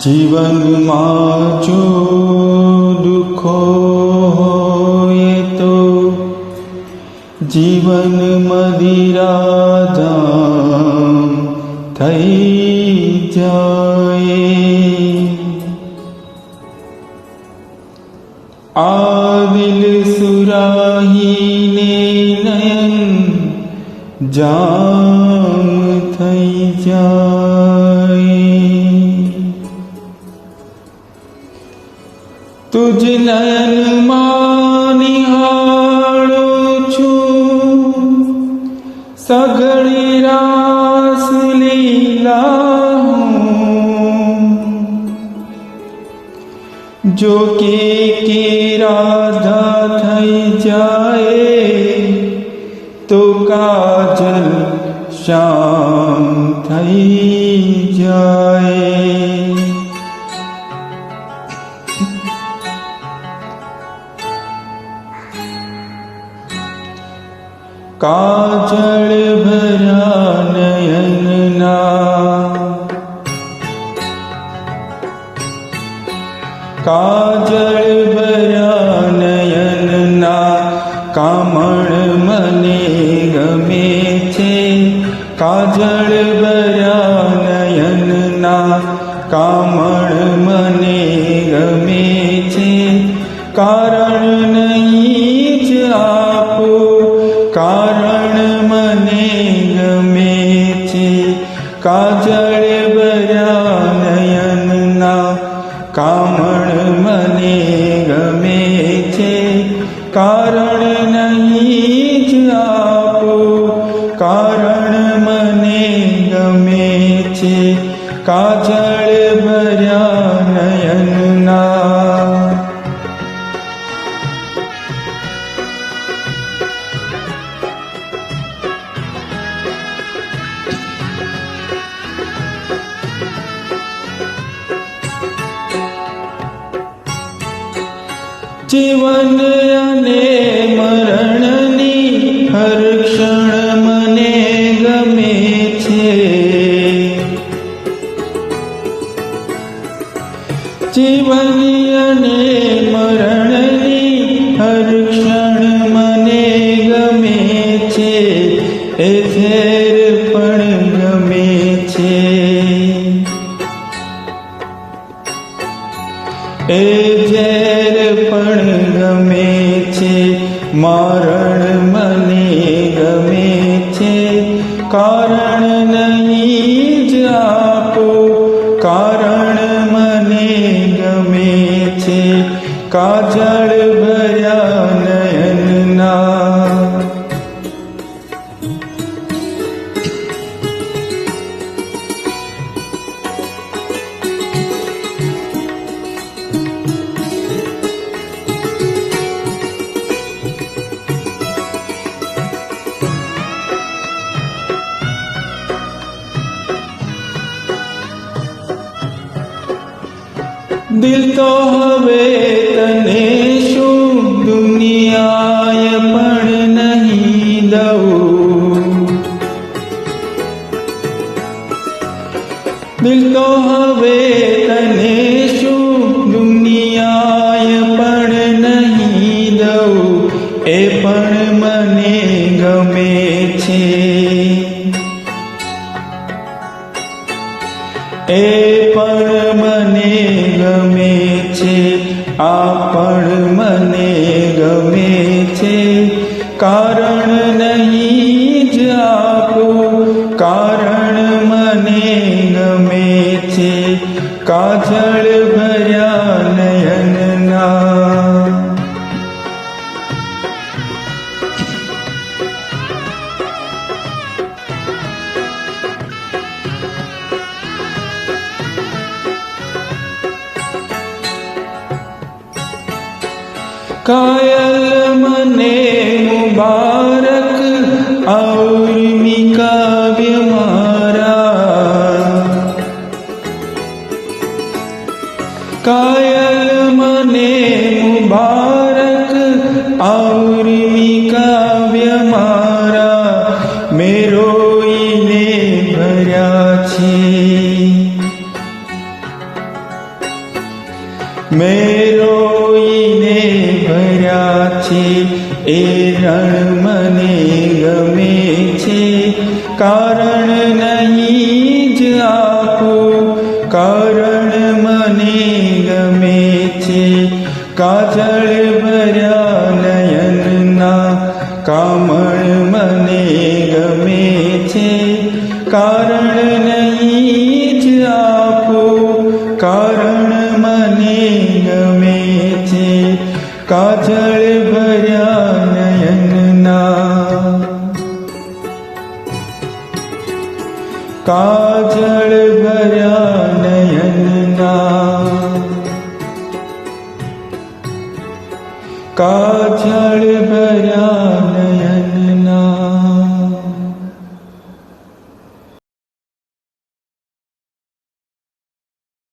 જીવનમાં જો દુઃખો હોય તો જીવન મદિરાધામ થઈ જાય आविल सुराहीने नयन जाम थई जाए। तुझ नयन नयनयन छू। सग જો કે કે રાધા થઈ જાય તો કાજલ શામ થઈ જાય કાજળ ભર્યા કામણ મને ગમે છે. કાજળ ભર્યા નયનના કામણ મને ગમે છે. કારણ काजल भर्या नयनना जीवन अने वर्यानयङ्गीवनेम જીવન અને મરણની હર ક્ષણ મને ગમે છે, એ ફેર પણ ગમે છે. એ ઝેર પણ ગમે છે, મરણ મને ગમે છે, કારણ કાજળ ભર્યા નયનના. દિલ તો હવે દિલ તો હવે તને શું દુનિયાએ પણ નહીં દઉં એ પણ મને ગમે છે એ પણ મને ગમે છે આ પણ કાજળ ભર્યા નયનના કાયલ મને મુબારક ઔર્મી આવરી કાવ્ય મારા મેરોઈને ભર્યા છે. મેરોઈને ભર્યા છે. એ રણ મને ગમે છે. કારણ નહીં જ આપો. કારણ મને ગમે છે. કાજળ कारण नहीं आपको कारण मने न मेचे काजल भर्या नयनना काजल भर्यायनना काजल